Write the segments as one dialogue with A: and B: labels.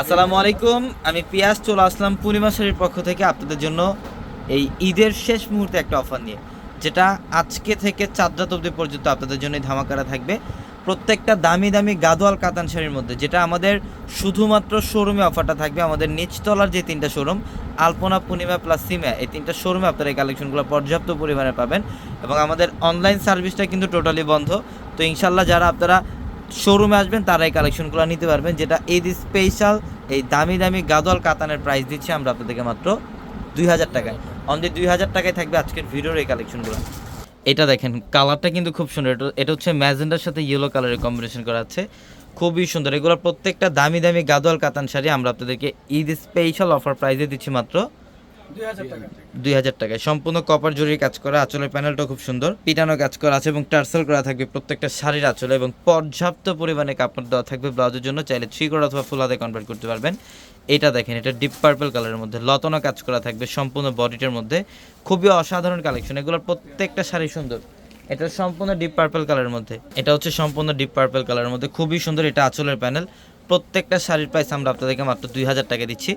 A: আসসালামু আলাইকুম, আমি পিয়াস চলে আসলাম পূর্ণিমা শাড়ির পক্ষ থেকে আপনাদের জন্য এই ঈদের শেষ মুহূর্তে একটা অফার নিয়ে, যেটা আজকে থেকে চার অবধি পর্যন্ত আপনাদের জন্য ধামাকারা থাকবে। প্রত্যেকটা দামি দামি গাদোয়াল কাতান শাড়ির মধ্যে, যেটা আমাদের শুধুমাত্র শোরুমে অফারটা থাকবে, আমাদের নিচতলার যে তিনটা শোরুম, আলপনা, পূর্ণিমা প্লাস সিমা, এই তিনটা শোরুমে আপনারা এই কালেকশনগুলো পর্যাপ্ত পরিমাণে পাবেন। এবং আমাদের অনলাইন সার্ভিসটা কিন্তু টোটালি বন্ধ। তো ইনশাল্লাহ যারা আপনারা শোরুমে আসবেন তারা এই কালেকশনগুলো নিতে পারবেন, যেটা ঈদ স্পেশাল এই দামি দামি গাদোয়াল কাতানের প্রাইস দিচ্ছি আমরা আপনাদেরকে মাত্র দুই হাজার টাকায়। অনলি দুই হাজার টাকায় থাকবে আজকের ভিডিওর এই কালেকশনগুলো এটা দেখেন কালারটা কিন্তু খুব সুন্দর। এটা এটা হচ্ছে ম্যাজেন্ডার সাথে ইয়েলো কালারের কম্বিনেশন করা আছে। খুবই সুন্দর। এগুলো প্রত্যেকটা দামি দামি গাদোয়াল কাতান শাড়ি আমরা আপনাদেরকে ঈদ স্পেশাল অফার প্রাইসে দিচ্ছি মাত্র
B: দুই হাজার
A: টাকায়। সম্পূর্ণ কপার জরির কাজ করা, আঁচলের প্যানেলটা খুব সুন্দর। পিটানো কাজ করা আছে এবং টার্সেল করা থাকবে প্রত্যেকটা শাড়ির আঁচলে এবং পর্যাপ্ত পরিমাণে কাপড় দেওয়া থাকবে ব্লাউজের জন্য। চাইলে থ্রি অথবা ফুল হাতে কনভার্ট করতে পারবেন। এটা দেখেন, এটা ডিপ পার্পল কালারের মধ্যে। লতনা কাজ করা থাকবে সম্পূর্ণ বডিটার মধ্যে। খুবই অসাধারণ কালেকশন এগুলোর প্রত্যেকটা শাড়ি সুন্দর। এটা সম্পূর্ণ ডিপ পার্পল কালারের মধ্যে। এটা হচ্ছে সম্পূর্ণ ডিপ পার্পল কালারের মধ্যে। খুবই সুন্দর এটা আঁচলের প্যানেল প্রত্যেকটা শাড়ির প্রাইস আমরা আপনাদেরকে মাত্র দুই হাজার টাকা দিচ্ছি।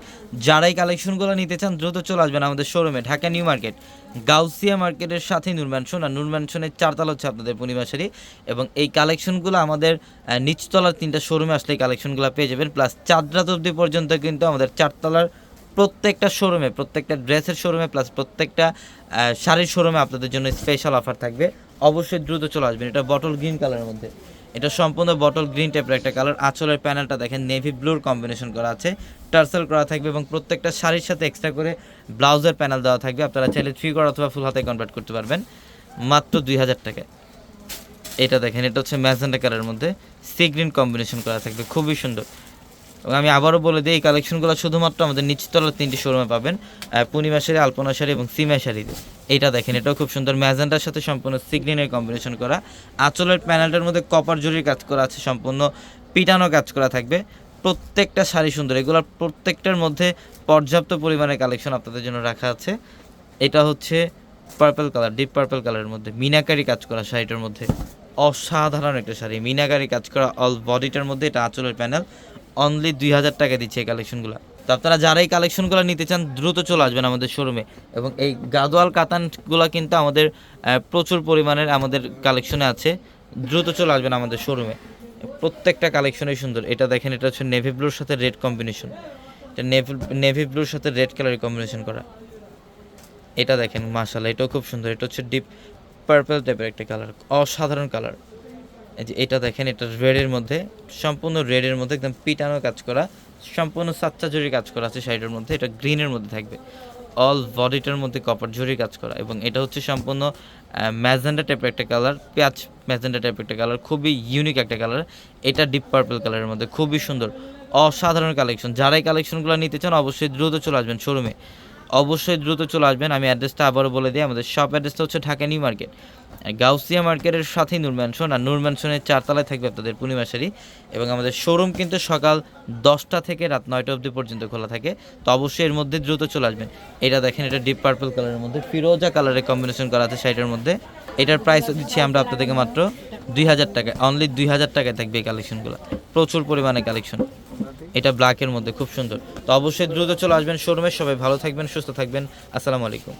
A: যারা এই কালেকশনগুলো নিতে চান, দ্রুত চলে আসবেন আমাদের শোরুমে ঢাকা নিউ মার্কেট, গাউসিয়া মার্কেটের সাথেই নূর ম্যানশন আর নূর ম্যানশনের চারতলা হচ্ছে আপনাদের পূর্ণিমাশারি এবং এই কালেকশনগুলো আমাদের নিচতলার তিনটা শোরুমে আসলে এই কালেকশনগুলো পেয়ে যাবেন। প্লাস চাঁদরাত অবধি পর্যন্ত কিন্তু আমাদের চারতলার প্রত্যেকটা শোরুমে প্রত্যেকটা ড্রেসের শোরুমে প্লাস প্রত্যেকটা শাড়ির শোরুমে আপনাদের জন্য স্পেশাল অফার থাকবে। অবশ্যই দ্রুত চলে আসবেন, এটা বটল গ্রিন কালারের মধ্যে। এটা সম্পূর্ণ বটল গ্রিন টাইপের একটা কালার আঁচলের প্যানেলটা দেখেন নেভি ব্লুর কম্বিনেশন করা আছে। টার্সেল করা থাকবে এবং প্রত্যেকটা শাড়ির সাথে এক্সট্রা করে ব্লাউজের প্যানেল দেওয়া থাকবে। আপনারা চাইলে থ্রি কোয়ার অথবা ফুল হাতে কনভার্ট করতে পারবেন। মাত্র দুই হাজার টাকায় এটা দেখেন, এটা হচ্ছে ম্যাজেন্ডা কালারের মধ্যে। সি গ্রিন কম্বিনেশন করা থাকবে, খুবই সুন্দর। এবং আমি আবারও বলে দিই, এই কালেকশনগুলো শুধুমাত্র আমাদের নিচতলার তিনটি শোরুমে পাবেন পূর্ণিমা শাড়ি, আলপনা শাড়ি এবং সিমা শাড়িতে এটা দেখেন, এটাও খুব সুন্দর ম্যাজেন্ডার সাথে সম্পূর্ণ সিগ্রিনের কম্বিনেশন করা। আঁচলের প্যানেলটার মধ্যে কপার জরির কাজ করা আছে, সম্পূর্ণ পিটানো কাজ করা থাকবে। প্রত্যেকটা শাড়ি সুন্দর, এগুলোর প্রত্যেকটার মধ্যে পর্যাপ্ত পরিমাণে কালেকশন আপনাদের জন্য রাখা আছে। এটা হচ্ছে পার্পল কালার ডিপ পার্পল কালারের মধ্যে মিনাকারি কাজ করা শাড়িটার মধ্যে। অসাধারণ একটা শাড়ি, মিনাকারি কাজ করা অল বডিটার মধ্যে, এটা আঁচলের প্যানেল অনলি দুই হাজার টাকা দিচ্ছে এই কালেকশনগুলো তো আপনারা যারা এই কালেকশনগুলো নিতে চান, দ্রুত চলে আসবেন আমাদের শোরুমে এবং এই গাদোয়াল কাতানগুলো কিন্তু আমাদের প্রচুর পরিমাণের আমাদের কালেকশনে আছে। দ্রুত চলে আসবেন আমাদের শোরুমে প্রত্যেকটা কালেকশনই সুন্দর। এটা দেখেন, এটা হচ্ছে নেভি ব্লুর সাথে রেড কম্বিনেশন এটা নেভি নেভি ব্লুর সাথে রেড কালারের কম্বিনেশন করা। এটা দেখেন মাশাল্লাহ এটাও খুব সুন্দর। এটা হচ্ছে ডিপ পার্পল টাইপের একটা কালার অসাধারণ কালার এই যে এটা দেখেন, এটা রেডের মধ্যে, সম্পূর্ণ রেডের মধ্যে একদম পিটানো কাজ করা, সম্পূর্ণ সাচ্চা জরি কাজ করা আছে শাড়িটার মধ্যে, এটা গ্রিনের মধ্যে থাকবে। অল বডিটার মধ্যে কপার জরি কাজ করা, এবং এটা হচ্ছে সম্পূর্ণ ম্যাজেন্ডা টাইপের একটা কালার পেঁয়াজ ম্যাজেন্ডা টাইপের একটা কালার খুবই ইউনিক একটা কালার এটা ডিপ পার্পল কালারের মধ্যে, খুবই সুন্দর, অসাধারণ কালেকশন যারা এই কালেকশনগুলো নিতে চান, অবশ্যই দ্রুত চলে আসবেন শোরুমে অবশ্যই দ্রুত চলে আসবেন। আমি অ্যাড্রেসটা আবারও বলে দিই, আমাদের শপ অ্যাড্রেসটা হচ্ছে ঢাকা নিউ মার্কেট। গাউসিয়া মার্কেটের সাথেই নূর ম্যানশন আর নূর ম্যানশনের চারতলায় থাকবে আপনাদের পূর্ণিমা শাড়ি এবং আমাদের শোরুম কিন্তু সকাল দশটা থেকে রাত নয়টা অবধি পর্যন্ত খোলা থাকে। তো অবশ্যই এর মধ্যে দ্রুত চলে আসবেন। এটা দেখেন, এটা ডিপ পার্পল কালারের মধ্যে, ফিরোজা কালারের কম্বিনেশন করা আছে শাড়িটার মধ্যে। এটার প্রাইস দিচ্ছি আমরা আপনাদেরকে মাত্র দুই হাজার টাকা অনলি দুই হাজার টাকায় থাকবে এই কালেকশনগুলো প্রচুর পরিমাণে কালেকশন এটা ব্ল্যাকের মধ্যে, খুব সুন্দর। তো অবশ্যই দ্রুত চলে আসবেন শোরুমের সবাই ভালো থাকবেন, সুস্থ থাকবেন। আসসালামু আলাইকুম।